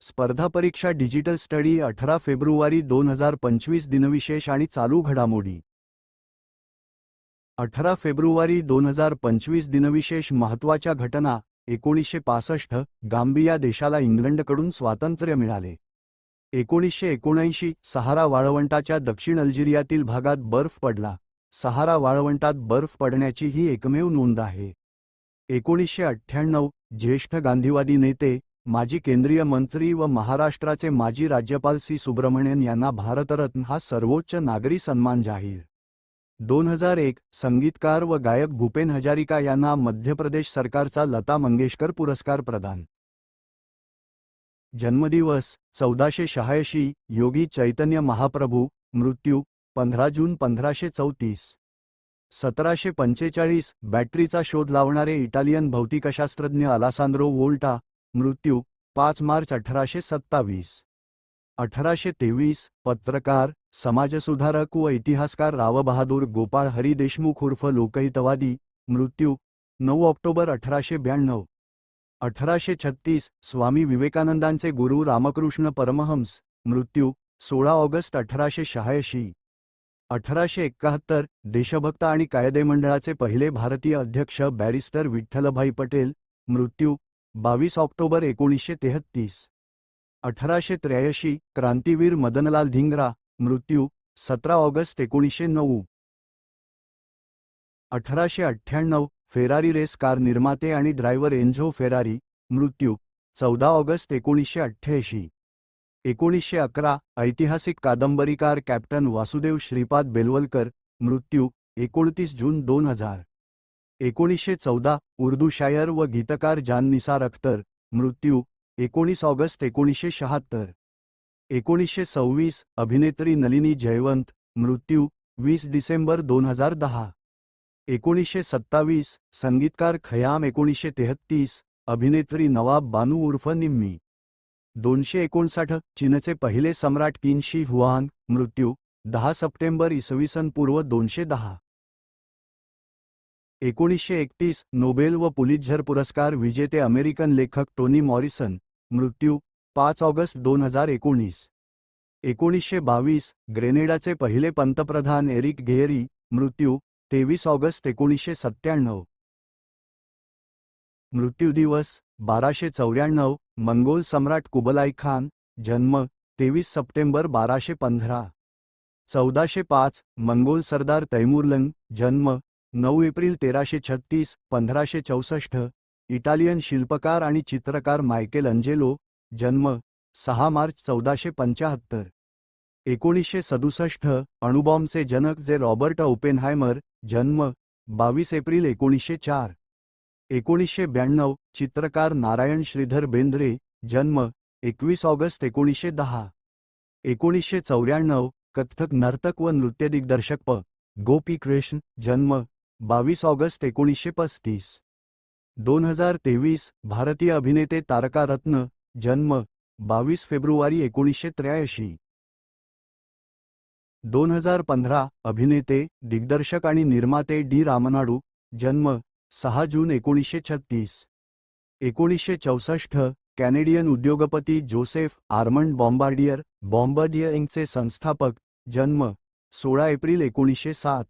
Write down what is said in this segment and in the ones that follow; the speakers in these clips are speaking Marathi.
स्पर्धा परीक्षा डिजिटल स्टडी अठरा फेब्रुवारी दोन हजार पंचवीस दिनविशेष आणि चालू घडामोडी. अठरा फेब्रुवारी दोन हजार पंचवीस दिनविशेष महत्त्वाच्या घटना एकोणीसशे पासष्ट गांबिया देशाला इंग्लंडकडून स्वातंत्र्य मिळाले. एकोणीसशे एकोणऐंशी सहारा वाळवंटाच्या दक्षिण अल्जिरियातील भागात बर्फ पडला. सहारा वाळवंटात बर्फ पडण्याची ही एकमेव नोंद आहे. एकोणीसशे अठ्ठ्याण्णव ज्येष्ठ गांधीवादी नेते माजी केंद्रीय मंत्री व महाराष्ट्राचे माजी राज्यपाल सी. सुब्रमण्यन यांना भारतरत्न हा सर्वोच्च नागरी सन्मान जाहीर. दोन हजार एक संगीतकार व गायक भूपेन हजारिका यांना मध्य प्रदेश सरकारचा लता मंगेशकर पुरस्कार प्रदान. जन्मदिवस चौदाशे शहाऐंशी योगी चैतन्य महाप्रभू मृत्यू पंधरा जून पंधराशे चौतीस. सतराशे पंचेचाळीस बॅटरीचा शोध लावणारे इटालियन भौतिकशास्त्रज्ञ अलासांद्रो वोल्टा मृत्यू पाच मार्च अठराशे सत्तावीस. अठराशे तेवीस पत्रकार समाजसुधारक व इतिहासकार रावबहादूर गोपाळ हरी देशमुख उर्फ लोकहितवादी मृत्यू नऊ ऑक्टोबर अठराशे ब्याण्णव. अठराशे छत्तीस स्वामी विवेकानंदांचे गुरु रामकृष्ण परमहंस मृत्यू सोळा ऑगस्ट अठराशे शहाऐंशी. अठराशे एक्काहत्तर देशभक्त आणि कायदेमंडळाचे पहिले भारतीय अध्यक्ष बॅरिस्टर विठ्ठलभाई पटेल मृत्यू बावीस ऑक्टोबर एकोणीसशे तेहत्तीस अठराशे त्र्याऐंशी क्रांतीवीर मदनलाल धिंगरा मृत्यू सतरा ऑगस्ट एकोणीसशे नऊ. अठराशे अठ्ठ्याण्णव फेरारी रेस कार निर्माते आणि ड्रायव्हर एन्झो फेरारी मृत्यू चौदा ऑगस्ट एकोणीसशे अठ्ठ्याऐंशी. एकोणीसशे अकरा ऐतिहासिक कादंबरीकार कॅप्टन वासुदेव श्रीपाद बेलवलकर मृत्यू एकोणतीस जून दोन हजार. एकोणीसशे चौदा उर्दू शायर व गीतकार जान निसार अख्तर मृत्यू एकोणीस ऑगस्ट एकोणीसशे शहात्तर. एकोणीसशे सव्वीस अभिनेत्री नलिनी जयवंत मृत्यू वीस डिसेंबर दोन हजार दहा. एकोणीसशे सत्तावीस संगीतकार खयाम एकोणीसशे तेहत्तीस अभिनेत्री नवाब बानू उर्फ निम्मी. दोनशे एकोणसाठ चीनचे पहिले सम्राट किन शी हुआंग मृत्यू दहा सप्टेंबर इसवी सन पूर्व दोनशे दहा. एकोणीसशे एकतीस नोबेल व पुलित्झर पुरस्कार विजेते अमेरिकन लेखक टोनी मॉरिसन. मृत्यू पाच ऑगस्ट दोन हजार एकोणीस. एकोणीसशे बावीस ग्रेनेडाचे पहिले पंतप्रधान एरिक घेरी. मृत्यू तेवीस ऑगस्ट एकोणीसशे सत्त्याण्णव. मृत्यूदिवस बाराशे चौऱ्याण्णव मंगोल सम्राट कुबलाई खान. जन्म तेवीस सप्टेंबर बाराशे पंधरा. चौदाशे पाच मंगोल सरदार तैमुरलंग. जन्म नऊ एप्रिल तेराशे छत्तीस पंधराशे चौसष्ट इटालियन शिल्पकार आणि चित्रकार मायकेल अंजेलो जन्म सहा मार्च चौदाशे पंचाहत्तर. एकोणीसशे सदुसष्ट अणुबॉम्बचे जनक जे रॉबर्ट ओपेनहायमर जन्म बावीस एप्रिल एकोणीसशे चार. एकोणीसशे ब्याण्णव चित्रकार नारायण श्रीधर बेंद्रे जन्म एकवीस ऑगस्ट एकोणीसशे दहा. एकोणीसशे चौऱ्याण्णव कथ्थक नर्तक व नृत्यदिग्दर्शक प. गोपी कृष्ण जन्म बावीस ऑगस्ट एकोणीसशे पस्तीस. दोन हजार तेवीस भारतीय अभिनेते तारका रत्न जन्म बावीस फेब्रुवारी एकोणीसशे त्र्याऐंशी. दोन हजार पंधरा अभिनेते दिग्दर्शक आणि निर्माते डी रामनाडू जन्म सहा जून एकोणीसशे छत्तीस. एकोणीसशे चौसष्ट कॅनेडियन उद्योगपती जोसेफ आर्मंड बॉम्बार्डियर बॉम्बार्डियर संस्थापक जन्म सोळा एप्रिल एकोणीसशे सात.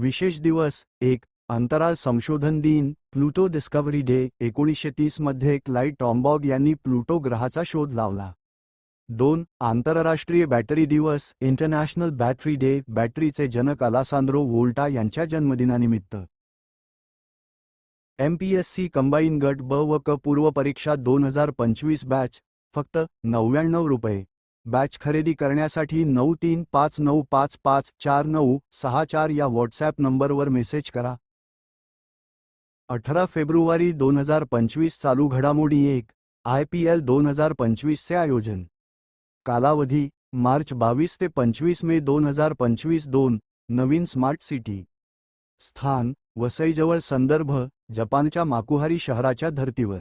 विशेष दिवस एक अंतराळ संशोधन दिन प्लुटो डिस्कव्हरी डे एकोणीसशे तीसमध्ये क्लाइड टॉम्बॉग यांनी प्लुटो ग्रहाचा शोध लावला. दोन आंतरराष्ट्रीय बॅटरी दिवस इंटरनॅशनल बॅटरी डे बॅटरीचे जनक अलासांद्रो वोल्टा यांच्या जन्मदिनानिमित्त. एमपीएससी कंबाईन गट ब व क पूर्व परीक्षा दोन हजार पंचवीस बॅच फक्त नव्याण्णव रुपये. बॅच खरेदी करण्यासाठी नऊ तीन पाच नऊ पाच पाच चार नऊ सहा चार या व्हॉट्सॲप नंबरवर मेसेज करा. अठरा फेब्रुवारी दोन हजार पंचवीस चालू घडामोडी एक आय पी एल दोन हजार पंचवीसचे आयोजन. कालावधी मार्च बावीस ते पंचवीस मे दोन हजार पंचवीस दोन नवीन स्मार्ट सिटी. स्थान वसईजवळ संदर्भ जपानच्या माकुहारी शहराच्या धर्तीवर.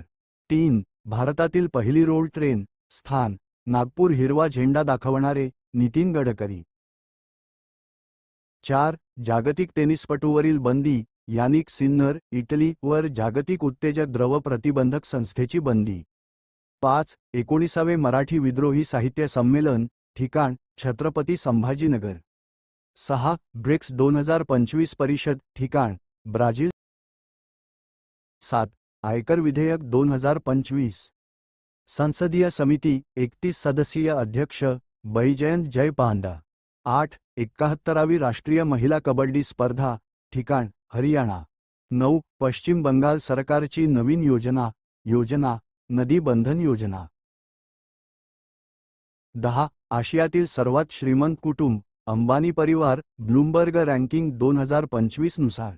तीन भारतातील पहिली रोड ट्रेन. स्थान नागपूर हिरवा झेंडा दाखवणारे नितीन गडकरी. चार जागतिक टेनिसपटूवरील बंदी यानिक सिन्नर इटली वर जागतिक उत्तेजक द्रव प्रतिबंधक संस्थेची बंदी. पाच एकोणीसावे मराठी विद्रोही साहित्य संमेलन ठिकाण छत्रपती संभाजीनगर. सहा ब्रिक्स दोन हजार पंचवीस परिषद ठिकाण ब्राझील. सात आयकर विधेयक दोन हजार पंचवीस. संसदीय समिती एकतीस सदस्यीय अध्यक्ष बैजयंत जयपांदा आठ एकाहत्तरावी राष्ट्रीय महिला कबड्डी स्पर्धा ठिकाण हरियाणा. नऊ पश्चिम बंगाल सरकारची नवीन योजना योजना नदी बंधन योजना. दहा आशियातील सर्वात श्रीमंत कुटुंब अंबानी परिवार ब्लूमबर्ग रँकिंग दोन हजार पंचवीसनुसार.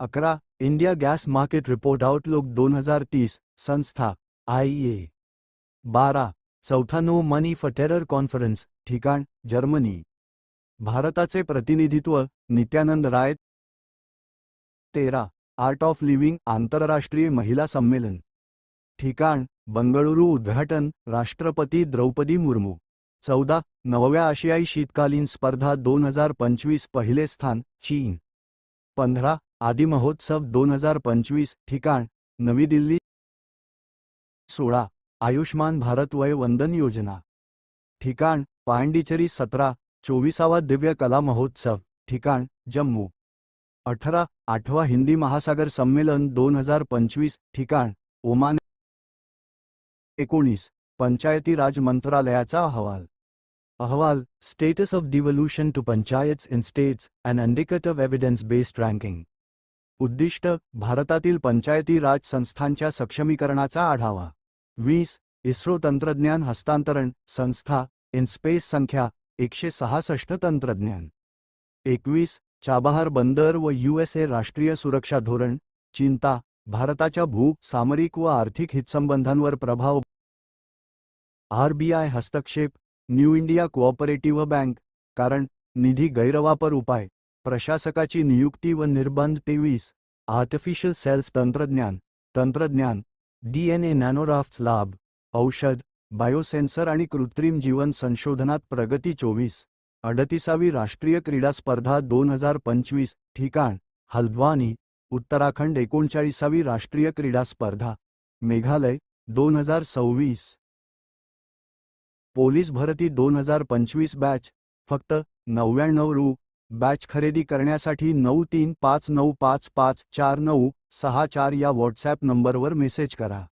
अकरा India gas market report outlook दोन हजार तीस संस्था आय ए. बारा. चौथा no money for terror conference ठिकाण जर्मनी. भारताचे प्रतिनिधित्व नित्यानंद राय. तेरा. आर्ट ऑफ लिव्हिंग आंतरराष्ट्रीय महिला संमेलन. ठिकाण बंगळुरू उद्घाटन राष्ट्रपती द्रौपदी मुर्मू. चौदा. नवव्या आशियाई शीतकालीन स्पर्धा दोन हजार पंचवीस पहिले स्थान चीन. पंधरा. आदिमहोत्सव दोन हजार पंचवीस ठिकाण नवी दिल्ली. सोळा. आयुष्मान भारत वय वंदन योजना. ठिकाण पांडिचेरी सतरा चोवीसावा दिव्य कला महोत्सव. ठिकाण जम्मू. अठरा आठवा हिंदी महासागर संमेलन दोन हजार पंचवीस. ठिकाण ओमान. एकोणीस पंचायती राज मंत्रालयाचा अहवाल. अहवाल status of devolution to panchayats in states and indicative evidence based ranking उद्दिष्ट भारतातील पंचायती राज संस्थांच्या सक्षमीकरणाचा आढावा. वीस इस्रो तंत्रज्ञान हस्तांतरण संस्था इन स्पेस संख्या एकशे सहासष्ट तंत्रज्ञान. एकवीस चाबहार बंदर व यूएसए राष्ट्रीय सुरक्षा धोरण चिंता भारताच्या भू सामरिक व आर्थिक हितसंबंधांवर प्रभाव. आरबीआय हस्तक्षेप न्यू इंडिया कोऑपरेटिव्ह बँक कारण निधी गैरवापर उपाय प्रशासकाची नियुक्ती व निर्बंध तेवीस आर्टिफिशियल सेल्स तंत्रज्ञान तंत्रज्ञान डीएनए नॅनोराफ्ट्स लाभ औषध बायोसेन्सर आणि कृत्रिम जीवन संशोधनात प्रगती चोवीस अडतीसावी राष्ट्रीय क्रीडा स्पर्धा दोन हजार पंचवीस ठिकाण हल्द्वानी उत्तराखंड एकोणचाळीसावी राष्ट्रीय क्रीडा स्पर्धा मेघालय दोन हजार सव्वीस. पोलीस भरती दोन हजार पंचवीस बॅच फक्त नव्याण्णव रु बॅच खरेदी करण्यासाठी नऊ तीन पाच नऊ पाच पाच चार नऊ सहा चार या व्हॉट्सॲप नंबरवर मेसेज करा.